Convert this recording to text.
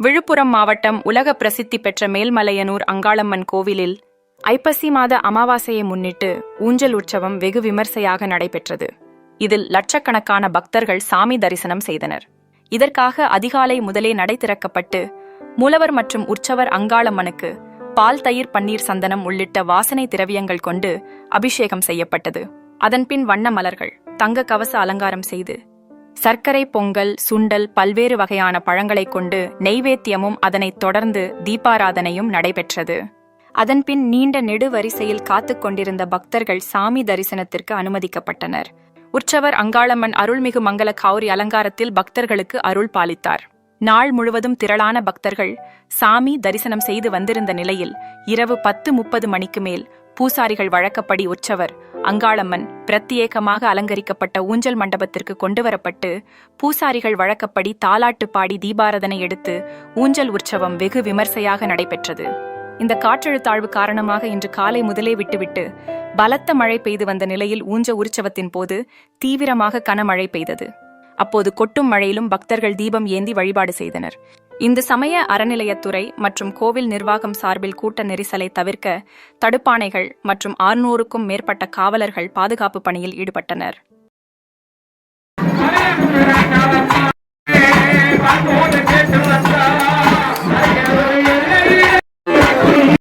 விழுப்புரம் மாவட்டம் உலக பிரசித்தி பெற்ற மேல்மலையனூர் அங்காளம்மன் கோவிலில் ஐப்பசி மாத அமாவாசையை முன்னிட்டு ஊஞ்சல் உற்சவம் வெகு விமர்சையாக நடைபெற்றது. இதில் லட்சக்கணக்கான பக்தர்கள் சாமி தரிசனம் செய்தனர். இதற்காக அதிகாலை முதலே நடை திறக்கப்பட்டு மூலவர் மற்றும் உற்சவர் அங்காளம்மனுக்கு பால் தயிர் பன்னீர் சந்தனம் உள்ளிட்ட வாசனை திரவியங்கள் கொண்டு அபிஷேகம் செய்யப்பட்டது. அதன்பின் வண்ண மலர்கள் தங்க கவச அலங்காரம் செய்து சர்க்கரை பொங்கல் சுண்டல் பல்வேறு வகையான பழங்களைக் கொண்டு நெய்வேத்தியமும் அதனைத் தொடர்ந்து தீபாராதனையும் நடைபெற்றது. அதன்பின் நீண்ட நெடுவரிசையில் காத்துக் கொண்டிருந்த பக்தர்கள் சாமி தரிசனத்திற்கு அனுமதிக்கப்பட்டனர். உற்சவர் அங்காளம்மன் அருள்மிகு மங்கள கௌரி அலங்காரத்தில் பக்தர்களுக்கு அருள் பாலித்தார். நாள் முழுவதும் திரளான பக்தர்கள் சாமி தரிசனம் செய்து வந்திருந்த நிலையில் இரவு பத்து முப்பது மணிக்கு மேல் பூசாரிகள் வழக்கப்படி உற்சவர் அங்காளம்மன் பிரத்யேகமாக அலங்கரிக்கப்பட்ட ஊஞ்சல் மண்டபத்திற்கு கொண்டுவரப்பட்டு பூசாரிகள் வழக்கப்படி தாலாட்டு பாடி தீபாரதனை எடுத்து ஊஞ்சல் உற்சவம் வெகு விமர்சையாக நடைபெற்றது. இந்த காற்றழுத்தாழ்வு காரணமாக இன்று காலை முதலே விட்டுவிட்டு பலத்த மழை பெய்து வந்த நிலையில் ஊஞ்ச உற்சவத்தின் போது தீவிரமாக கனமழை பெய்தது. அப்போது கொட்டும் மழையிலும் பக்தர்கள் தீபம் ஏந்தி வழிபாடு செய்தனர். இந்து சமய அறநிலையத்துறை மற்றும் கோவில் நிர்வாகம் சார்பில் கூட்ட நெரிசலை தவிர்க்க தடுப்பாணைகள் மற்றும் ஆறுநூறுக்கும் மேற்பட்ட காவலர்கள் பாதுகாப்பு பணியில் ஈடுபட்டனர்